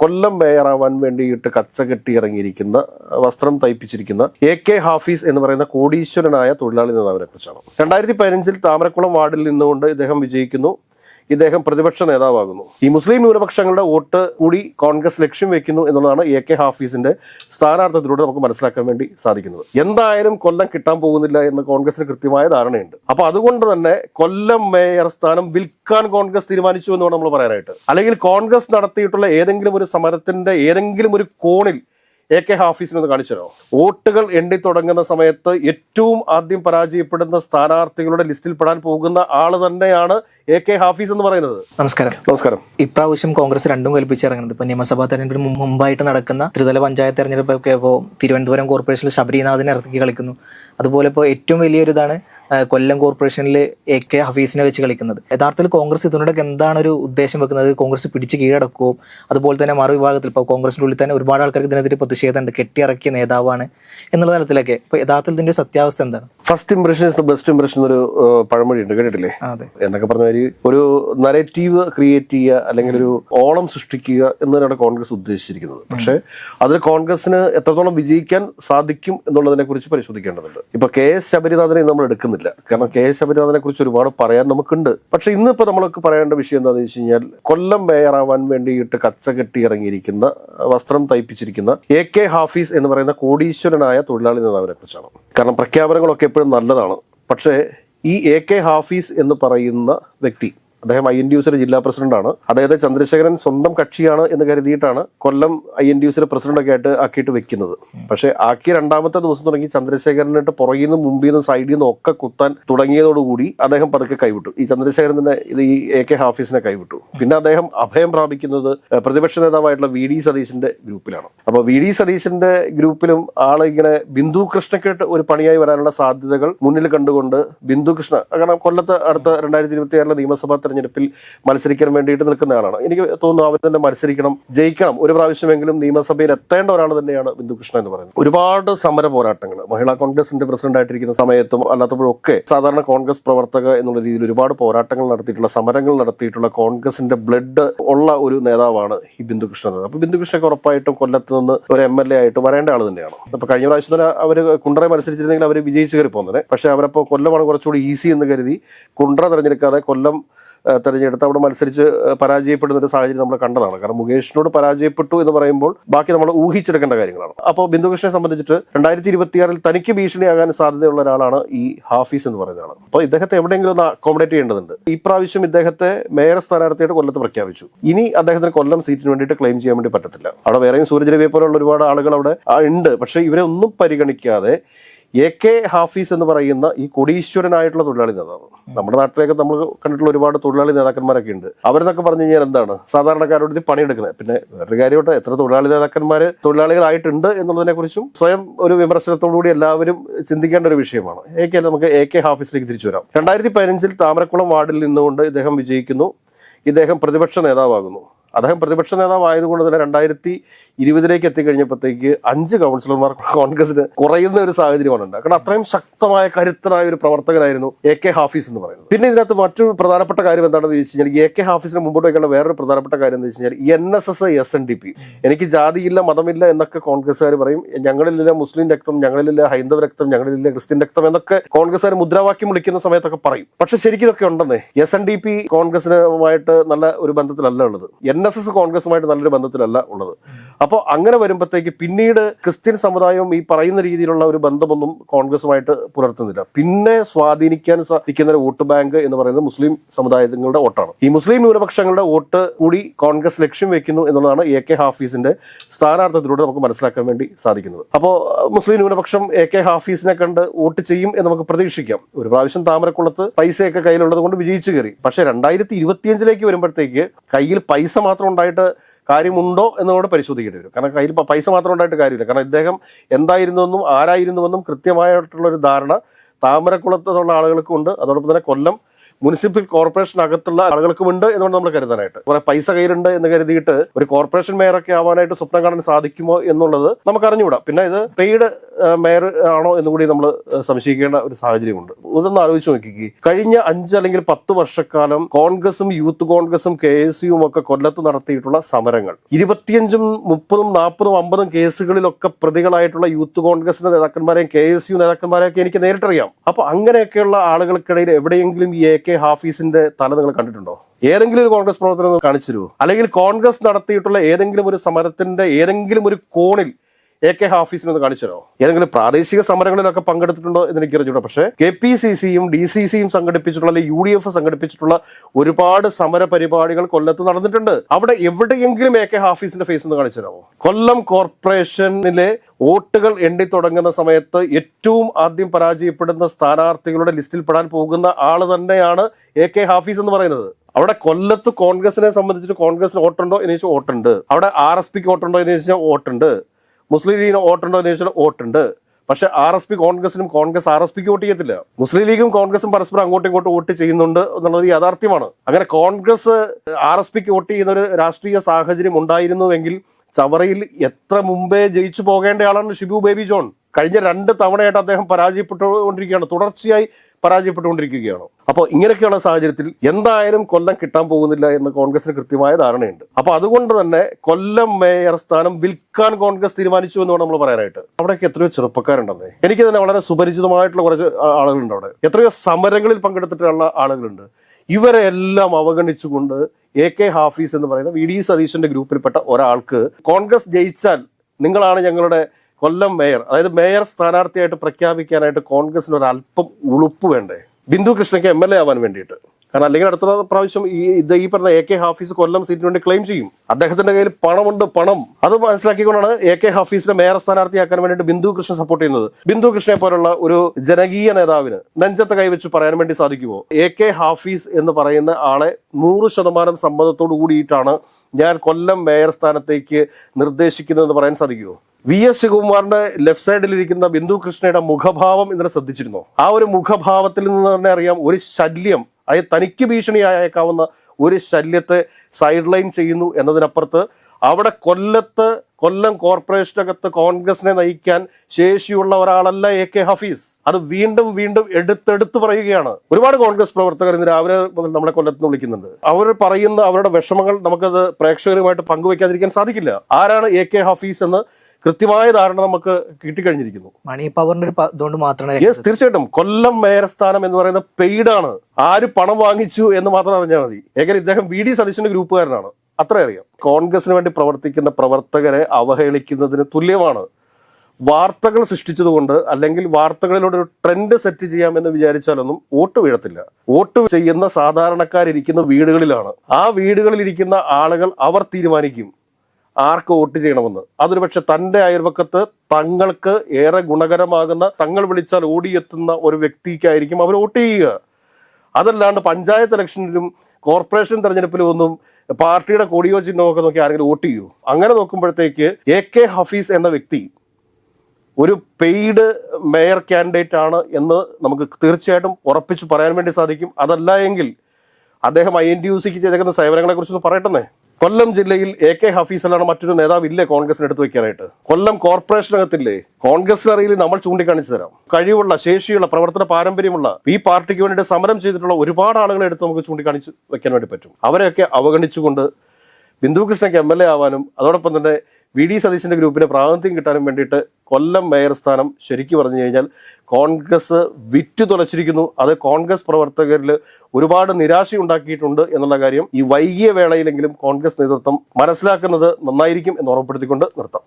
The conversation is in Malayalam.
കൊല്ലം മേയറാവാൻ വേണ്ടിയിട്ട് കച്ച കെട്ടി ഇറങ്ങിയിരിക്കുന്ന വസ്ത്രം തയ്പ്പിച്ചിരിക്കുന്ന എ കെ ഹാഫീസ് എന്ന് പറയുന്ന കോടീശ്വരനായ തൊഴിലാളി നേതാവിനെ കുറിച്ചാണ്. രണ്ടായിരത്തി പതിനഞ്ചിൽ താമരക്കുളം വാർഡിൽ നിന്നുകൊണ്ട് ഇദ്ദേഹം വിജയിക്കുന്നു. ഇദ്ദേഹം പ്രതിപക്ഷ നേതാവാകുന്നു. ഈ മുസ്ലിം ന്യൂനപക്ഷങ്ങളുടെ വോട്ട് കൂടി കോൺഗ്രസ് ലക്ഷ്യം വെക്കുന്നു എന്നുള്ളതാണ് എ കെ ഹാഫീസിന്റെ സ്ഥാനാർത്ഥത്തിലൂടെ നമുക്ക് മനസ്സിലാക്കാൻ വേണ്ടി സാധിക്കുന്നത്. എന്തായാലും കൊല്ലം കിട്ടാൻ പോകുന്നില്ല എന്ന് കോൺഗ്രസിന് കൃത്യമായ ധാരണയുണ്ട്. അപ്പൊ അതുകൊണ്ട് തന്നെ കൊല്ലം മേയർ സ്ഥാനം വിൽക്കാൻ കോൺഗ്രസ് തീരുമാനിച്ചു എന്ന് വേണം നമ്മൾ പറയാനായിട്ട്. അല്ലെങ്കിൽ കോൺഗ്രസ് നടത്തിയിട്ടുള്ള ഏതെങ്കിലും ഒരു സമരത്തിന്റെ ഏതെങ്കിലും ഒരു കോണിൽ എ കെ ഹാഫീസിനൊന്ന് കാണിച്ചു തരാമോ വോട്ടുകൾ എണ്ണി തുടങ്ങുന്ന സമയത്ത് ഏറ്റവും ആദ്യം പരാജയപ്പെടുന്ന സ്ഥാനാർത്ഥികളുടെ ലിസ്റ്റിൽ പെടാൻ പോകുന്ന ആൾ തന്നെയാണ് എ കെ ഹാഫീസ് എന്ന് പറയുന്നത്. നമസ്കാരം. നമസ്കാരം. ഇപ്രാവശ്യം കോൺഗ്രസ് രണ്ടും കൽപ്പിച്ചിറങ്ങുന്നത് ഇപ്പൊ നിയമസഭാ തെരഞ്ഞെടുപ്പിന് മുമ്പായിട്ട് നടക്കുന്ന ത്രിതല പഞ്ചായത്ത് തെരഞ്ഞെടുപ്പൊക്കെ ഇപ്പോൾ തിരുവനന്തപുരം കോർപ്പറേഷനിൽ ശബരിനാഥിനെ ഇറക്കി കളിക്കുന്നു. അതുപോലെ ഇപ്പോൾ ഏറ്റവും വലിയൊരു ഇതാണ് കൊല്ലം കോർപ്പറേഷനിൽ എ കെ ഹഫീസിനെ വെച്ച് കളിക്കുന്നത്. യഥാർത്ഥത്തിൽ കോൺഗ്രസ് ഇതിനോട് എന്താണ് ഒരു ഉദ്ദേശം വെക്കുന്നത്? കോൺഗ്രസ് പിടിച്ച് കീഴടക്കുകയും അതുപോലെ തന്നെ മറുവിഭാഗത്തിൽ ഇപ്പോൾ കോൺഗ്രസിന്റെ ഉള്ളിൽ തന്നെ ഒരുപാട് ആൾക്കാർക്ക് ഇതിനെതിരെ പ്രതിഷേധമുണ്ട്. കെട്ടിയിറക്കിയ നേതാവാണ് എന്നുള്ള തലത്തിലൊക്കെ. ഇപ്പോൾ യഥാർത്ഥത്തിൽ ഇതിന്റെ സത്യാവസ്ഥ എന്താണ്? First impression is the best impression ഒരു പഴമൊഴി പഴമൊഴിയുണ്ട്. കേട്ടിട്ടില്ലേ? അതെ. എന്നൊക്കെ പറഞ്ഞ ഒരു നരേറ്റീവ് ക്രിയേറ്റ് ചെയ്യുക അല്ലെങ്കിൽ ഒരു ഓളം സൃഷ്ടിക്കുക എന്നതാണ് കോൺഗ്രസ് ഉദ്ദേശിച്ചിരിക്കുന്നത്. പക്ഷേ അതിൽ കോൺഗ്രസിന് എത്രത്തോളം വിജയിക്കാൻ സാധിക്കും എന്നുള്ളതിനെ കുറിച്ച് പരിശോധിക്കേണ്ടതുണ്ട്. ഇപ്പൊ കെ എസ് ശബരിനാഥനെ നമ്മൾ എടുക്കുന്നില്ല. കാരണം കെ എസ് ശബരിനാഥനെ കുറിച്ച് ഒരുപാട് പറയാൻ നമുക്കുണ്ട്. പക്ഷെ ഇന്നിപ്പോ നമ്മൾക്ക് പറയേണ്ട വിഷയം എന്താണെന്ന് വെച്ച് കഴിഞ്ഞാൽ കൊല്ലം മേയറാവാൻ വേണ്ടിയിട്ട് കച്ച കെട്ടി ഇറങ്ങിയിരിക്കുന്ന വസ്ത്രം തയ്പ്പിച്ചിരിക്കുന്ന എ കെ ഹാഫീസ് എന്ന് പറയുന്ന കോടീശ്വരനായ തൊഴിലാളി നേതാവിനെ കുറിച്ചാണ്. കാരണം പ്രഖ്യാപനങ്ങളൊക്കെ എപ്പോഴും നല്ലതാണ്. പക്ഷേ ഈ എ കെ ഹാഫീസ് എന്ന് പറയുന്ന വ്യക്തി അദ്ദേഹം ഐ എൻ ഡി യുസിലെ ജില്ലാ പ്രസിഡന്റാണ്. അതായത് ചന്ദ്രശേഖരൻ സ്വന്തം കക്ഷിയാണ് എന്ന് കരുതിയിട്ടാണ് കൊല്ലം ഐ എൻ ഡി യുസിലെ പ്രസിഡന്റ് ഒക്കെ ആയിട്ട് ആക്കിയിട്ട് വെക്കുന്നത്. പക്ഷേ ആക്കിയ രണ്ടാമത്തെ ദിവസം തുടങ്ങി ചന്ദ്രശേഖരനായിട്ട് പുറകിൽ നിന്നും മുമ്പിൽ നിന്നും സൈഡിൽ നിന്നും ഒക്കെ കുത്താൻ തുടങ്ങിയതോടുകൂടി അദ്ദേഹം പതുക്കെ കൈവിട്ടു. ഈ ചന്ദ്രശേഖരൻ തന്നെ ഇത് ഈ എ കെ ഹാഫീസിനെ കൈവിട്ടു. പിന്നെ അദ്ദേഹം അഭയം പ്രാപിക്കുന്നത് പ്രതിപക്ഷ നേതാവായിട്ടുള്ള വി ഡി സതീശിന്റെ ഗ്രൂപ്പിലാണ്. അപ്പോൾ വി ഡി സതീശിന്റെ ഗ്രൂപ്പിലും ആൾ ഇങ്ങനെ ബിന്ദു കൃഷ്ണയ്ക്കായിട്ട് ഒരു പണിയായി വരാനുള്ള സാധ്യതകൾ മുന്നിൽ കണ്ടുകൊണ്ട് ബിന്ദു കൃഷ്ണ കാരണം കൊല്ലത്ത് അടുത്ത രണ്ടായിരത്തി ഇരുപത്തി ആറിലെ നിയമസഭാ തെരഞ്ഞെടുപ്പിൽ മത്സരിക്കാൻ വേണ്ടിയിട്ട് നിൽക്കുന്ന ആളാണ് എനിക്ക് തോന്നുന്നു അവർ തന്നെ മത്സരിക്കണം ജയിക്കണം. ഒരു പ്രാവശ്യമെങ്കിലും നിയമസഭയിൽ എത്തേണ്ട ഒരാൾ തന്നെയാണ് ബിന്ദു കൃഷ്ണ എന്ന് പറയുന്നത്. ഒരുപാട് സമര പോരാട്ടങ്ങൾ മഹിളാ കോൺഗ്രസിന്റെ പ്രസിഡന്റ് ആയിട്ടിരിക്കുന്ന സമയത്തും അല്ലാത്തപ്പോഴും ഒക്കെ സാധാരണ കോൺഗ്രസ് പ്രവർത്തക എന്നുള്ള രീതിയിൽ ഒരുപാട് പോരാട്ടങ്ങൾ നടത്തിയിട്ടുള്ള സമരങ്ങൾ നടത്തിയിട്ടുള്ള കോൺഗ്രസിന്റെ ബ്ലഡ് ഉള്ള ഒരു നേതാവാണ് ഈ ബിന്ദു കൃഷ്ണ നേതാവ് അപ്പൊ ബിന്ദു കൃഷ്ണയ്ക്ക് ഉറപ്പായിട്ടും കൊല്ലത്ത് നിന്ന് ഒരു എം എൽ എ ആയിട്ട് വരേണ്ട ആൾ തന്നെയാണ്. അപ്പൊ കഴിഞ്ഞ പ്രാവശ്യം തന്നെ അവർ കുണ്ടറ മത്സരിച്ചിരുന്നെങ്കിൽ അവർ വിജയിച്ച് കയറി പോകുന്നത് പക്ഷെ അവരപ്പോ കൊല്ലമാണ് കുറച്ചുകൂടി ഈസി എന്ന് കരുതി കുണ്ടറ തിരഞ്ഞെടുക്കാതെ കൊല്ലം തെരഞ്ഞെടുത്ത് അവിടെ മത്സരിച്ച് പരാജയപ്പെടുന്ന ഒരു സാഹചര്യം നമ്മൾ കണ്ടതാണ്. കാരണം മുകേഷിനോട് പരാജയപ്പെട്ടു എന്ന് പറയുമ്പോൾ ബാക്കി നമ്മൾ ഊഹിച്ചെടുക്കേണ്ട കാര്യങ്ങളാണ്. അപ്പോൾ ബിന്ദുകൃഷ്ണനെ സംബന്ധിച്ചിട്ട് രണ്ടായിരത്തി ഇരുപത്തിയാറിൽ തനിക്ക് ഭീഷണിയാകാൻ സാധ്യതയുള്ള ഒരാളാണ് ഈ ഹാഫീസ് എന്ന് പറയുന്ന അപ്പോൾ ഇദ്ദേഹത്തെ എവിടെയെങ്കിലും ഒന്ന് അക്കോമഡേറ്റ് ചെയ്യേണ്ടതുണ്ട്. ഈ പ്രാവശ്യം ഇദ്ദേഹത്തെ മേയർ സ്ഥാനാർത്ഥിയായിട്ട് കൊല്ലത്ത് പ്രഖ്യാപിച്ചു. ഇനി അദ്ദേഹത്തിന് കൊല്ലം സീറ്റിന് വേണ്ടിയിട്ട് ക്ലെയിം ചെയ്യാൻ വേണ്ടി പറ്റത്തില്ല. അവിടെ വേറെയും സൂര്യരവിയെ പോലുള്ള ഒരുപാട് ആളുകൾ അവിടെ ഉണ്ട്. പക്ഷേ ഇവരെ ഒന്നും പരിഗണിക്കാതെ എ കെ ഹാഫീസ് എന്ന് പറയുന്ന ഈ കൊടീശ്വരനായിട്ടുള്ള തൊഴിലാളി നേതാവ്. നമ്മുടെ നാട്ടിലേക്ക് നമ്മൾ കണ്ടിട്ടുള്ള ഒരുപാട് തൊഴിലാളി നേതാക്കന്മാരൊക്കെ ഉണ്ട്. അവരെന്നൊക്കെ പറഞ്ഞു കഴിഞ്ഞാൽ എന്താണ്? സാധാരണക്കാരോട് ഇത് പണിയെടുക്കുന്നത്. പിന്നെ വേറൊരു കാര്യമായിട്ട് എത്ര തൊഴിലാളി നേതാക്കന്മാർ തൊഴിലാളികളായിട്ടുണ്ട് എന്നുള്ളതിനെ കുറിച്ചും സ്വയം ഒരു വിമർശനത്തോടുകൂടി എല്ലാവരും ചിന്തിക്കേണ്ട ഒരു വിഷയമാണ്. എ കെ നമുക്ക് എ കെ ഹാഫീസിലേക്ക് തിരിച്ചു വരാം. രണ്ടായിരത്തി പതിനഞ്ചിൽ താമരക്കുളം വാർഡിൽ നിന്നുകൊണ്ട് ഇദ്ദേഹം വിജയിക്കുന്നു. ഇദ്ദേഹം പ്രതിപക്ഷ നേതാവാകുന്നു. അദ്ദേഹം പ്രതിപക്ഷ നേതാവായതുകൊണ്ട് തന്നെ രണ്ടായിരത്തി ഇരുപതിലേക്ക് എത്തിക്കഴിഞ്ഞപ്പോഴത്തേക്ക് അഞ്ച് കൗൺസിലർമാർ കോൺഗ്രസിന് കുറയുന്ന ഒരു സാഹചര്യമാണ് ഉണ്ടായത്. കാരണം അത്രയും ശക്തമായ കരുത്തനായ ഒരു പ്രവർത്തകനായിരുന്നു എ കെ ഹാഫീസ് എന്ന് പറയുന്നത്. പിന്നെ ഇതിനകത്ത് മറ്റൊരു പ്രധാനപ്പെട്ട കാര്യം എന്താണെന്ന് ചോദിച്ചു കഴിഞ്ഞാൽ എ കെ ഹാഫീസിന് മുമ്പോട്ട് വയ്ക്കേണ്ട വേറൊരു പ്രധാനപ്പെട്ട കാര്യം എന്ന് വെച്ച് കഴിഞ്ഞാൽ N S S S N D P. എനിക്ക് ജാതിയില്ല മതമില്ല എന്നൊക്കെ കോൺഗ്രസ്സുകാർ പറയും. ഞങ്ങളിലെ മുസ്ലിം രക്തം ഞങ്ങളിലെ ഹൈന്ദവ രക്തം ഞങ്ങളിലെ ക്രിസ്ത്യൻ രക്തം എന്നൊക്കെ കോൺഗ്രസ്സുകാർ മുദ്രാവാക്യം വിളിക്കുന്ന സമയത്തൊക്കെ പറയും. പക്ഷെ ശരിക്കും ഇതൊക്കെ ഉണ്ടെന്നേ? എസ് എൻ ഡി പി കോൺഗ്രസിനുമായിട്ട് നല്ല ഒരു ബന്ധത്തിലല്ല ഉള്ളത്. എൻ എസ് എസ് കോൺഗ്രസുമായിട്ട് നല്ലൊരു ബന്ധത്തിലല്ല ഉള്ളത്. അപ്പോൾ അങ്ങനെ വരുമ്പോഴത്തേക്ക് പിന്നീട് ക്രിസ്ത്യൻ സമുദായവും ഈ പറയുന്ന രീതിയിലുള്ള ഒരു ബന്ധമൊന്നും കോൺഗ്രസുമായിട്ട് പുലർത്തുന്നില്ല. പിന്നെ സ്വാധീനിക്കാൻ സാധിക്കുന്ന ഒരു വോട്ട് ബാങ്ക് എന്ന് പറയുന്നത് മുസ്ലിം സമുദായങ്ങളുടെ വോട്ടാണ്. ഈ മുസ്ലിം ന്യൂനപക്ഷങ്ങളുടെ വോട്ട് കൂടി കോൺഗ്രസ് ലക്ഷ്യം വെക്കുന്നു എന്നുള്ളതാണ് എ കെ ഹാഫീസിന്റെ സ്ഥാനാർത്ഥത്തിലൂടെ നമുക്ക് മനസ്സിലാക്കാൻ വേണ്ടി സാധിക്കുന്നത്. അപ്പോൾ മുസ്ലിം ന്യൂനപക്ഷം എ കെ ഹാഫീസിനെ കണ്ട് വോട്ട് ചെയ്യും എന്ന് നമുക്ക് പ്രതീക്ഷിക്കാം. ഒരു പ്രാവശ്യം താമരക്കുളത്ത് പൈസയൊക്കെ കയ്യിലുള്ളത് കൊണ്ട് വിജയിച്ചു കയറി. പക്ഷേ രണ്ടായിരത്തി ഇരുപത്തിയഞ്ചിലേക്ക് വരുമ്പോഴത്തേക്ക് കയ്യിൽ പൈസ മാത്രം ഉണ്ടായിട്ട് കാര്യമുണ്ടോ എന്നുകൂടെ പരിശോധിക്കേണ്ടി വരും. കാരണം കയ്യിൽ പൈസ മാത്രം ഉണ്ടായിട്ട് കാര്യമില്ല. കാരണം ഇദ്ദേഹം എന്തായിരുന്നുവെന്നും ആരായിരുന്നുവെന്നും കൃത്യമായിട്ടുള്ളൊരു ധാരണ താമരക്കുളത്തുള്ള ആളുകൾക്കുണ്ട്. അതോടൊപ്പം തന്നെ കൊല്ലം മുനിസിപ്പൽ കോർപ്പറേഷനകത്തുള്ള ആളുകൾക്കുമുണ്ട് എന്നുകൊണ്ട് നമ്മൾ കരുതാനായിട്ട്. കുറെ പൈസ കയ്യിലുണ്ട് എന്ന് കരുതിയിട്ട് ഒരു കോർപ്പറേഷൻ മേയറൊക്കെ ആവാനായിട്ട് സ്വപ്നം കാണാൻ സാധിക്കുമോ എന്നുള്ളത് നമുക്ക് അറിഞ്ഞുകൂടാ പിന്നെ ഇത് പെയ്ഡ് മേയർ ആണോ എന്നുകൂടി നമ്മൾ സംശയിക്കേണ്ട ഒരു സാഹചര്യമുണ്ട്. ഇതൊന്ന് ആലോചിച്ച് നോക്കിക്ക്. കഴിഞ്ഞ അഞ്ച് അല്ലെങ്കിൽ പത്ത് വർഷക്കാലം കോൺഗ്രസും യൂത്ത് കോൺഗ്രസും കെ എസ് യുവും ഒക്കെ കൊല്ലത്ത് നടത്തിയിട്ടുള്ള സമരങ്ങൾ. ഇരുപത്തിയഞ്ചും മുപ്പതും നാൽപ്പതും അമ്പതും കേസുകളിലൊക്കെ പ്രതികളായിട്ടുള്ള യൂത്ത് കോൺഗ്രസിന്റെ നേതാക്കന്മാരെയും കെ എസ് യു നേതാക്കന്മാരെയൊക്കെ എനിക്ക് നേരിട്ടറിയാം. അപ്പൊ അങ്ങനെയൊക്കെയുള്ള ആളുകൾക്കിടയിൽ എവിടെയെങ്കിലും ഈ എ കെ ഹാഫീസിന്റെ തല നിങ്ങൾ കണ്ടിട്ടുണ്ടോ? ഏതെങ്കിലും ഒരു കോൺഗ്രസ് പ്രവർത്തനം കാണിച്ചു തരുമോ അല്ലെങ്കിൽ കോൺഗ്രസ് നടത്തിയിട്ടുള്ള ഏതെങ്കിലും ഒരു സമരത്തിന്റെ ഏതെങ്കിലും ഒരു കോണിൽ എ കെ ഹാഫീസിനെ ഒന്ന് കാണിച്ചു തരാമോ ഏതെങ്കിലും പ്രാദേശിക സമരങ്ങളിലൊക്കെ പങ്കെടുത്തിട്ടുണ്ടോ എന്ന് എനിക്ക് അറിഞ്ഞൂടാ. പക്ഷേ കെ പി സി സിയും ഡി സി സിയും സംഘടിപ്പിച്ചിട്ടുള്ള അല്ലെങ്കിൽ യു ഡി എഫ് സംഘടിപ്പിച്ചിട്ടുള്ള ഒരുപാട് സമര പരിപാടികൾ കൊല്ലത്ത് നടന്നിട്ടുണ്ട്. അവിടെ എവിടെയെങ്കിലും എ കെ ഹാഫീസിന്റെ ഫേസ് ഒന്ന് കാണിച്ചു തരാമോ കൊല്ലം കോർപ്പറേഷനിലെ വോട്ടുകൾ എണ്ണി തുടങ്ങുന്ന സമയത്ത് ഏറ്റവും ആദ്യം പരാജയപ്പെടുന്ന സ്ഥാനാർത്ഥികളുടെ ലിസ്റ്റിൽ പെടാൻ പോകുന്ന ആൾ തന്നെയാണ് എ കെ ഹാഫീസ് എന്ന് പറയുന്നത്. അവിടെ കൊല്ലത്ത് കോൺഗ്രസിനെ സംബന്ധിച്ചിട്ട് കോൺഗ്രസിന് വോട്ടുണ്ടോ എന്ന് ചോദിച്ചാൽ വോട്ടുണ്ട്. അവിടെ ആർ എസ് പിക്ക് വോട്ടുണ്ടോ എന്ന് ചോദിച്ചാൽ വോട്ടുണ്ട്. മുസ്ലിം ലീഗിന് വോട്ടുണ്ടോ എന്ന് ചോദിച്ചാൽ വോട്ടുണ്ട്. പക്ഷെ ആർ എസ് പി കോൺഗ്രസിനും കോൺഗ്രസ് ആർ എസ് പിക്ക് വോട്ട് ചെയ്യത്തില്ല. മുസ്ലിം ലീഗും കോൺഗ്രസും പരസ്പരം അങ്ങോട്ടും ഇങ്ങോട്ടും വോട്ട് ചെയ്യുന്നുണ്ട് എന്നുള്ളത് യാഥാർത്ഥ്യമാണ്. അങ്ങനെ കോൺഗ്രസ് ആർ എസ് പിക്ക് വോട്ട് ചെയ്യുന്ന ഒരു രാഷ്ട്രീയ സാഹചര്യം ഉണ്ടായിരുന്നുവെങ്കിൽ ചവറയിൽ എത്ര മുമ്പേ ജയിച്ചു പോകേണ്ട ആളാണ് ഷിബു ബേബി ജോൺ. കഴിഞ്ഞ രണ്ട് തവണയായിട്ട് അദ്ദേഹം പരാജയപ്പെട്ടുകൊണ്ടിരിക്കുകയാണ്. തുടർച്ചയായി പരാജയപ്പെട്ടുകൊണ്ടിരിക്കുകയാണ്. അപ്പോൾ ഇങ്ങനെയൊക്കെയുള്ള സാഹചര്യത്തിൽ എന്തായാലും കൊല്ലം കിട്ടാൻ പോകുന്നില്ല എന്ന് കോൺഗ്രസിന് കൃത്യമായ ധാരണയുണ്ട്. അപ്പോൾ അതുകൊണ്ട് തന്നെ കൊല്ലം മേയർ സ്ഥാനം വിൽക്കാൻ കോൺഗ്രസ് തീരുമാനിച്ചു എന്ന് വേണം നമ്മൾ പറയാനായിട്ട്. അവിടെയൊക്കെ എത്രയോ ചെറുപ്പക്കാരുണ്ടെന്നേ എനിക്ക് തന്നെ വളരെ സുപരിചിതമായിട്ടുള്ള കുറച്ച് ആളുകളുണ്ട് അവിടെ. എത്രയോ സമരങ്ങളിൽ പങ്കെടുത്തിട്ടുള്ള ആളുകളുണ്ട്. ഇവരെ എല്ലാം അവഗണിച്ചുകൊണ്ട് എ കെ ഹാഫീസ് എന്ന് പറയുന്ന വി ഡി സതീശന്റെ ഗ്രൂപ്പിൽപ്പെട്ട ഒരാൾക്ക് കോൺഗ്രസ് ജയിച്ചാൽ നിങ്ങളാണ് ഞങ്ങളുടെ കൊല്ലം മേയർ അതായത് മേയർ സ്ഥാനാർത്ഥിയായിട്ട് പ്രഖ്യാപിക്കാനായിട്ട് കോൺഗ്രസിന് ഒരു അല്പം ഉളുപ്പ് വേണ്ടേ? ബിന്ദു കൃഷ്ണയ്ക്ക് എം എൽ എ ആവാൻ വേണ്ടിയിട്ട്. കാരണം അല്ലെങ്കിൽ അടുത്ത പ്രാവശ്യം ഈ ഇത് ഈ പറഞ്ഞ എ കെ ഹാഫീസ് കൊല്ലം സീറ്റിന് വേണ്ടി ക്ലെയിം ചെയ്യും. അദ്ദേഹത്തിന്റെ കയ്യിൽ പണമുണ്ട് പണം. അത് മനസ്സിലാക്കിക്കൊണ്ടാണ് എ കെ ഹാഫീസിനെ മേയർ സ്ഥാനാർത്ഥിയാക്കാൻ വേണ്ടിയിട്ട് ബിന്ദു കൃഷ്ണൻ സപ്പോർട്ട് ചെയ്യുന്നത്. ബിന്ദു കൃഷ്ണനെ പോലുള്ള ഒരു ജനകീയ നേതാവിന് നെഞ്ചത്തെ കൈവച്ച് പറയാൻ വേണ്ടി സാധിക്കുമോ? എ കെ ഹാഫീസ് എന്ന് പറയുന്ന ആളെ നൂറ് ശതമാനം സമ്മതത്തോടു കൂടിയിട്ടാണ് ഞാൻ കൊല്ലം മേയർ സ്ഥാനത്തേക്ക് നിർദ്ദേശിക്കുന്നതെന്ന് പറയാൻ സാധിക്കുമോ? വി എസ് ശിവകുമാറിന്റെ ലെഫ്റ്റ് സൈഡിൽ ഇരിക്കുന്ന ബിന്ദു കൃഷ്ണയുടെ മുഖഭാവം ഇന്നലെ ശ്രദ്ധിച്ചിരുന്നോ? ആ ഒരു മുഖഭാവത്തിൽ നിന്ന് തന്നെ അറിയാം ഒരു ശല്യം അതായത് തനിക്ക് ഭീഷണിയായേക്കാവുന്ന ഒരു ശല്യത്തെ സൈഡ് ലൈൻ ചെയ്യുന്നു എന്നതിനപ്പുറത്ത് അവിടെ കൊല്ലത്ത് കൊല്ലം കോർപ്പറേഷനകത്ത് കോൺഗ്രസിനെ നയിക്കാൻ ശേഷിയുള്ള ഒരാളല്ല എ കെ ഹഫീസ്. അത് വീണ്ടും വീണ്ടും എടുത്തെടുത്ത് പറയുകയാണ്. ഒരുപാട് കോൺഗ്രസ് പ്രവർത്തകർ ഇന്ന് രാവിലെ നമ്മളെ കൊല്ലത്ത് നിന്ന് വിളിക്കുന്നുണ്ട്. അവർ പറയുന്ന അവരുടെ വിഷമങ്ങൾ നമുക്കത് പ്രേക്ഷകരുമായിട്ട് പങ്കുവയ്ക്കാതിരിക്കാൻ സാധിക്കില്ല. ആരാണ് എ കെ ഹഫീസ് എന്ന് കൃത്യമായ ധാരണ നമുക്ക് കിട്ടിക്കഴിഞ്ഞിരിക്കുന്നു. മണി പവറിന്റെ ഒരു ഇതുകൊണ്ട് മാത്രമാണ് യെസ് തീർച്ചയായിട്ടും. കൊല്ലം മേയർസ്ഥാനം എന്ന് പറയുന്ന പെയ്ഡാണ് ആര് പണം വാങ്ങിച്ചു എന്ന് മാത്രം അറിഞ്ഞാൽ മതി. ഏകദേശം ഇദ്ദേഹം വി ഡി സതീശന്റെ ഗ്രൂപ്പുകാരനാണ്. അത്ര അറിയാം. കോൺഗ്രസിന് വേണ്ടി പ്രവർത്തിക്കുന്ന പ്രവർത്തകരെ അവഹേളിക്കുന്നതിന് തുല്യമാണ്. വാർത്തകൾ സൃഷ്ടിച്ചതുകൊണ്ട് അല്ലെങ്കിൽ വാർത്തകളിലൂടെ ഒരു ട്രെൻഡ് സെറ്റ് ചെയ്യാമെന്ന് വിചാരിച്ചാലൊന്നും വോട്ട് വീഴത്തില്ല. വോട്ട് ചെയ്യുന്ന സാധാരണക്കാരിരിക്കുന്ന വീടുകളിലാണ്. ആ വീടുകളിലിരിക്കുന്ന ആളുകൾ അവർ തീരുമാനിക്കും. ആർക്ക് വോട്ട് ചെയ്യണമെന്ന്. അതൊരു പക്ഷെ തന്റെ അയൽപക്കത്ത് തങ്ങൾക്ക് ഏറെ ഗുണകരമാകുന്ന തങ്ങൾ വിളിച്ചാൽ ഓടിയെത്തുന്ന ഒരു വ്യക്തിക്കായിരിക്കും അവർ വോട്ട് ചെയ്യുക. അതല്ലാണ്ട് പഞ്ചായത്ത് ഇലക്ഷനിലും കോർപ്പറേഷൻ തെരഞ്ഞെടുപ്പിലും ഒന്നും പാർട്ടിയുടെ കൊടിയോ ചിഹ്നമോ ഒക്കെ നോക്കി ആരെങ്കിലും വോട്ട് ചെയ്യൂ. അങ്ങനെ നോക്കുമ്പോഴത്തേക്ക് എ കെ ഹഫീസ് എന്ന വ്യക്തി ഒരു പെയ്ഡ് മേയർ കാൻഡിഡേറ്റ് ആണ് എന്ന് നമുക്ക് തീർച്ചയായിട്ടും ഉറപ്പിച്ച് പറയാൻ വേണ്ടി സാധിക്കും. അതല്ല എങ്കിൽ അദ്ദേഹം ഐ എൻ ഡി യു സിക്ക് ചെയ്തേക്കുന്ന സേവനങ്ങളെ കുറിച്ചൊന്ന് പറയട്ടെന്നേ. കൊല്ലം ജില്ലയിൽ എ കെ ഹഫീസലാണ് മറ്റൊരു നേതാവില്ലേ കോൺഗ്രസിന് എടുത്തു വെക്കാനായിട്ട്? കൊല്ലം കോർപ്പറേഷനകത്തില്ലേ കോൺഗ്രസ് അറിയില്ല നമ്മൾ ചൂണ്ടിക്കാണിച്ചു തരാം. കഴിവുള്ള ശേഷിയുള്ള പ്രവർത്തന പാരമ്പര്യമുള്ള ഈ പാർട്ടിക്ക് വേണ്ടിയിട്ട് സമരം ചെയ്തിട്ടുള്ള ഒരുപാട് ആളുകളെ എടുത്ത് നമുക്ക് ചൂണ്ടിക്കാണിച്ച് വെക്കാൻ വേണ്ടി പറ്റും. അവരെയൊക്കെ അവഗണിച്ചുകൊണ്ട് ബിന്ദു കൃഷ്ണയ്ക്ക് എം എൽ എ ആവാനും അതോടൊപ്പം തന്നെ വി ഡി സതീശന്റെ ഗ്രൂപ്പിന് പ്രാതിനിധ്യം കിട്ടാനും വേണ്ടിയിട്ട് കൊല്ലം മേയർ സ്ഥാനം ശരിക്കും പറഞ്ഞു കഴിഞ്ഞാൽ കോൺഗ്രസ് വിറ്റു തുലച്ചിരിക്കുന്നു അത് കോൺഗ്രസ് പ്രവർത്തകരിൽ ഒരുപാട് നിരാശ ഉണ്ടാക്കിയിട്ടുണ്ട് എന്നുള്ള കാര്യം ഈ വൈകിയ വേളയിലെങ്കിലും കോൺഗ്രസ് നേതൃത്വം മനസ്സിലാക്കുന്നത് നന്നായിരിക്കും എന്ന് ഓർമ്മപ്പെടുത്തിക്കൊണ്ട് നിർത്താം.